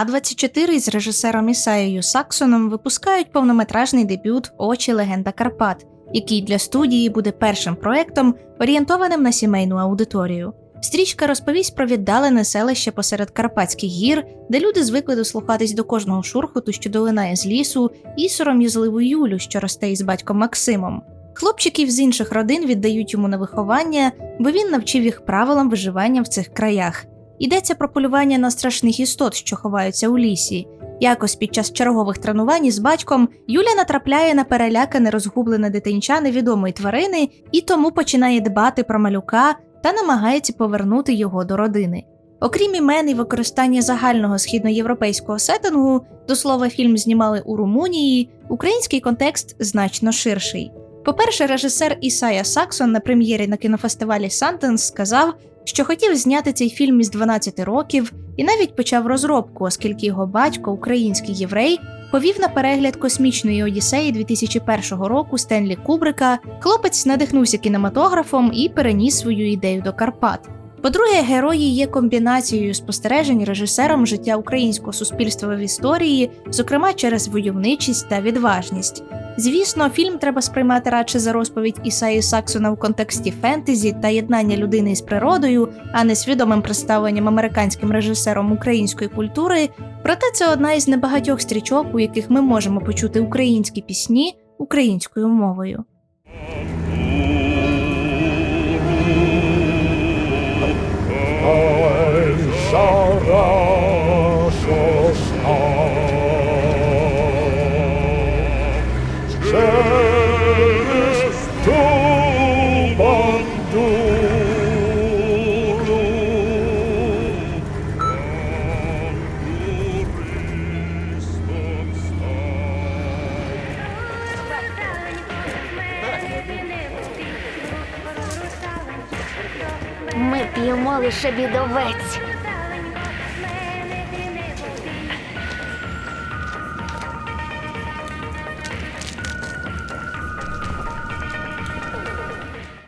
А24 з режисером Ісаєю Саксоном випускають повнометражний дебют Очі легенда Карпат, який для студії буде першим проектом, орієнтованим на сімейну аудиторію. Стрічка розповість про віддалене селище посеред Карпатських гір, де люди звикли дослухатись до кожного шурхоту, що долинає з лісу, і сором'язливу Юлю, що росте із батьком Максимом. Хлопчиків з інших родин віддають йому на виховання, бо він навчив їх правилам виживання в цих краях. Йдеться про полювання на страшних істот, що ховаються у лісі. Якось під час чергових тренувань із батьком Юля натрапляє на перелякане розгублене дитинча невідомої тварини і тому починає дбати про малюка та намагається повернути його до родини. Окрім імен і використання загального східноєвропейського сеттингу, до слова, фільм знімали у Румунії, український контекст значно ширший. По-перше, режисер Ісая Саксон на прем'єрі на кінофестивалі Сантенс сказав, що хотів зняти цей фільм із 12 років і навіть почав розробку, оскільки його батько, український єврей, повів на перегляд космічної Одіссеї 2001 року Стенлі Кубрика. Хлопець надихнувся кінематографом і переніс свою ідею до Карпат. По-друге, герої є комбінацією спостережень режисером життя українського суспільства в історії, зокрема через войовничість та відважність. Звісно, фільм треба сприймати радше за розповідь Ісаї Саксона в контексті фентезі та єднання людини із природою, а не свідомим представленням американським режисером української культури. Проте це одна із небагатьох стрічок, у яких ми можемо почути українські пісні українською мовою. Ми п'ємо лише бідовець.